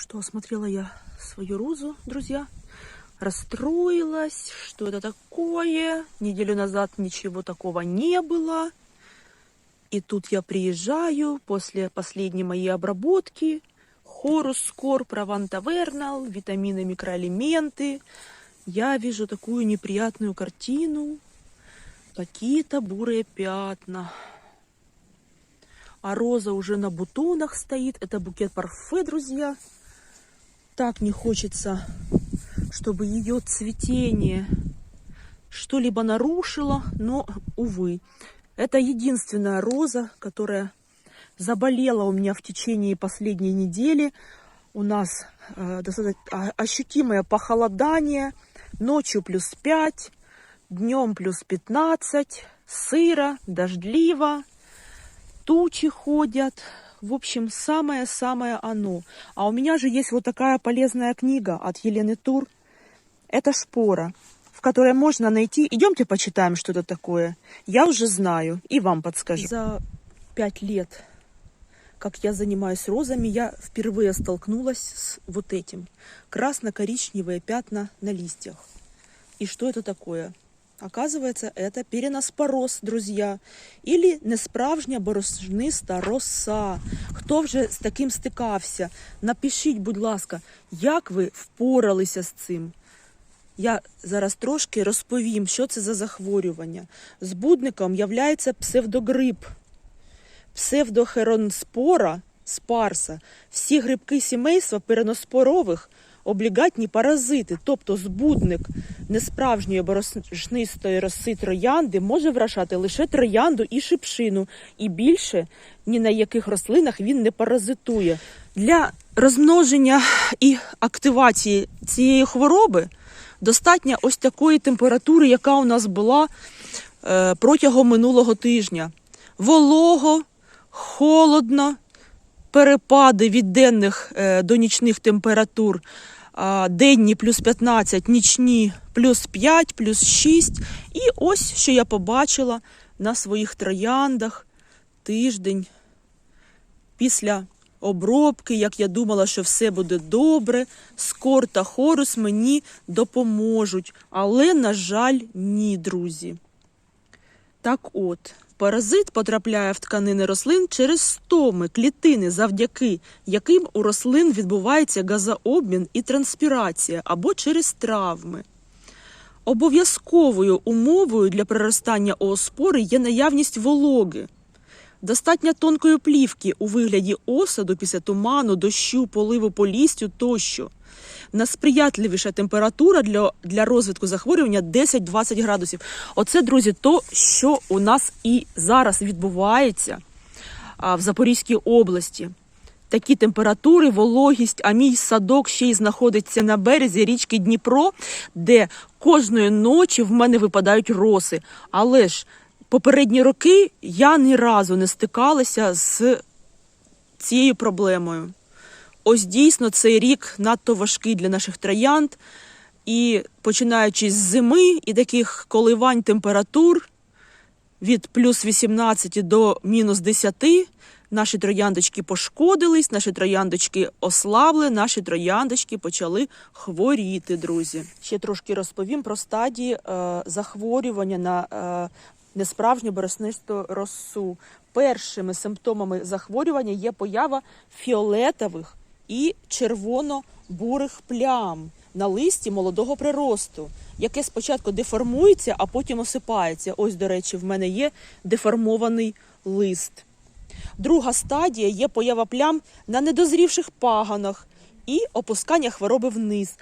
что осмотрела я свою розу, друзья. Расстроилась, что это такое. Неделю назад ничего такого не было. И тут я приезжаю после последней моей обработки. Хорус, Скор, Правантавернал, витамины, микроэлементы. Я вижу такую неприятную картину. Какие-то бурые пятна. А роза уже на бутонах стоит. Это букет парфе, друзья. Так не хочется, чтобы ее цветение что-либо нарушило, но, увы. Это единственная роза, которая заболела у меня в течение последней недели. У нас э, достаточно ощутимое похолодание. Ночью плюс 5, днем плюс 15, сыро, дождливо, тучи ходят. В общем, самое-самое оно. А у меня же есть вот такая полезная книга от Елены Тур. Это шпора, в которой можно найти... Идемте почитаем, что это такое. Я уже знаю и вам подскажу. За пять лет, как я занимаюсь розами, я впервые столкнулась с вот этим. Красно-коричневые пятна на листьях. И что это такое? Оказывается, это переноспороз, друзья. Или несправжня борошниста роса. Хто вже з таким стикався? Напишіть, будь ласка, як ви впоралися з цим? Я зараз трошки розповім, що це за захворювання. Збудником являється псевдогрип, псевдохеронспора спарса. Всі грибки сімейства переноспорових облігатні паразити, тобто збудник несправжньої борошнистої роси троянди може вражати лише троянду і шипшину, і більше ні на яких рослинах він не паразитує. Для розмноження і активації цієї хвороби достатньо ось такої температури, яка у нас була е, протягом минулого тижня. Волого, холодно, перепади від денних е, до нічних температур. Денні плюс 15, нічні плюс 5, плюс 6. І ось що я побачила на своїх трояндах тиждень після обробки, як я думала, що все буде добре, скор та хорус мені допоможуть. Але, на жаль, ні, друзі. Так от, паразит потрапляє в тканини рослин через стоми, клітини, завдяки яким у рослин відбувається газообмін і транспірація або через травми. Обов'язковою умовою для приростання ооспори є наявність вологи. Достатньо тонкої плівки у вигляді осаду після туману, дощу, поливу по лістю тощо. Найсприятливіша температура для, для розвитку захворювання 10-20 градусів. Оце, друзі, то, що у нас і зараз відбувається в Запорізькій області. Такі температури, вологість, а мій садок ще й знаходиться на березі річки Дніпро, де кожної ночі в мене випадають роси. Але ж попередні роки я ні разу не стикалася з цією проблемою. Ось дійсно цей рік надто важкий для наших троянд. І починаючи з зими і таких коливань температур від плюс 18 до мінус 10, наші трояндочки пошкодились, наші трояндочки ослабли, наші трояндочки почали хворіти, друзі. Ще трошки розповім про стадії е, захворювання на е, несправжню бороснисту росу. Першими симптомами захворювання є поява фіолетових і червоно-бурих плям на листі молодого приросту, яке спочатку деформується, а потім осипається. Ось, до речі, в мене є деформований лист. Друга стадія є поява плям на недозрівших паганах і опускання хвороби вниз.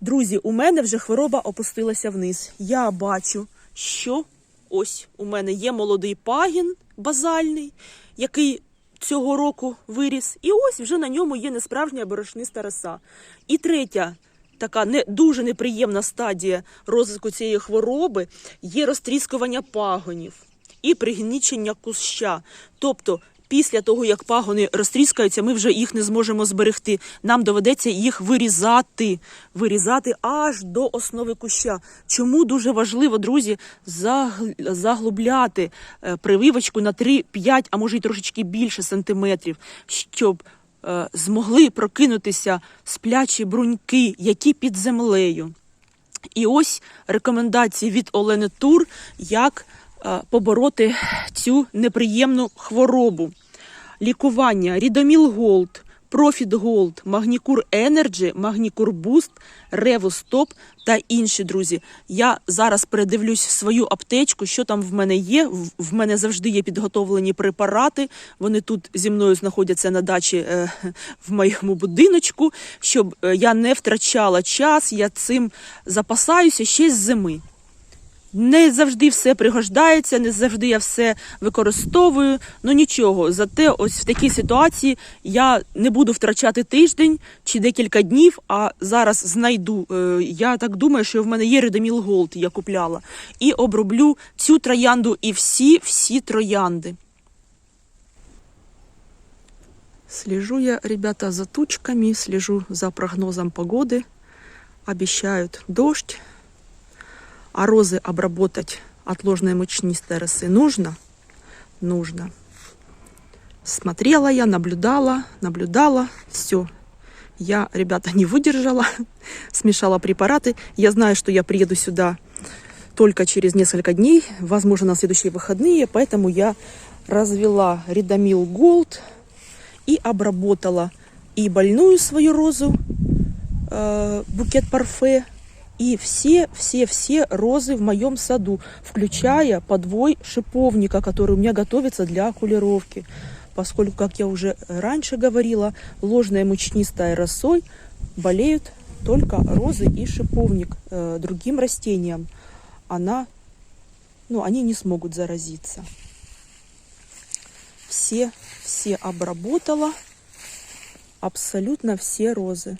Друзі, у мене вже хвороба опустилася вниз. Я бачу, що ось у мене є молодий пагін базальний, який цього року виріс, і ось вже на ньому є несправжня борошниста роса. І третя. Така не дуже неприємна стадія розвитку цієї хвороби є розтріскування пагонів і пригнічення куща. Тобто, після того, як пагони розтріскаються, ми вже їх не зможемо зберегти. Нам доведеться їх вирізати, вирізати аж до основи куща. Чому дуже важливо, друзі, загл- заглубляти е, прививочку на 3-5, а може й трошечки більше сантиметрів, щоб е, змогли прокинутися сплячі бруньки, які під землею. І ось рекомендації від Олени Тур, як е, побороти цю неприємну хворобу. Лікування Рідоміл Голд, Профіт Голд, Магнікур Енерджі, Магнікур Буст, Ревостоп та інші друзі. Я зараз передивлюсь свою аптечку, що там в мене є. В- мене завжди є підготовлені препарати. Вони тут зі мною знаходяться на дачі е, в моєму будиночку, щоб е, я не втрачала час. Я цим запасаюся ще з зими. Не завжди все пригождається, не завжди я все використовую. Ну нічого, зате ось в такій ситуації я не буду втрачати тиждень чи декілька днів, а зараз знайду. е, Я так думаю, що в мене є Редеміл Голд, я купляла. І оброблю цю троянду і всі, всі троянди. Слежу я, ребята, за тучками, слежу за прогнозом погоды. Обещают дождь. А розы обработать отложной мучнистой росы нужно? Нужно. Смотрела я, наблюдала, наблюдала. Все. Я, ребята, не выдержала. Смешала препараты. Я знаю, что я приеду сюда только через несколько дней, возможно, на следующие выходные. Поэтому я развела Редомил Голд и обработала и больную свою розу, э, букет парфе, и все, все, все розы в моем саду, включая подвой шиповника, который у меня готовится для окулировки. Поскольку, как я уже раньше говорила, ложная мучнистая росой болеют только розы и шиповник. Э, другим растениям она, ну, они не смогут заразиться. Все, все обработала, абсолютно все розы.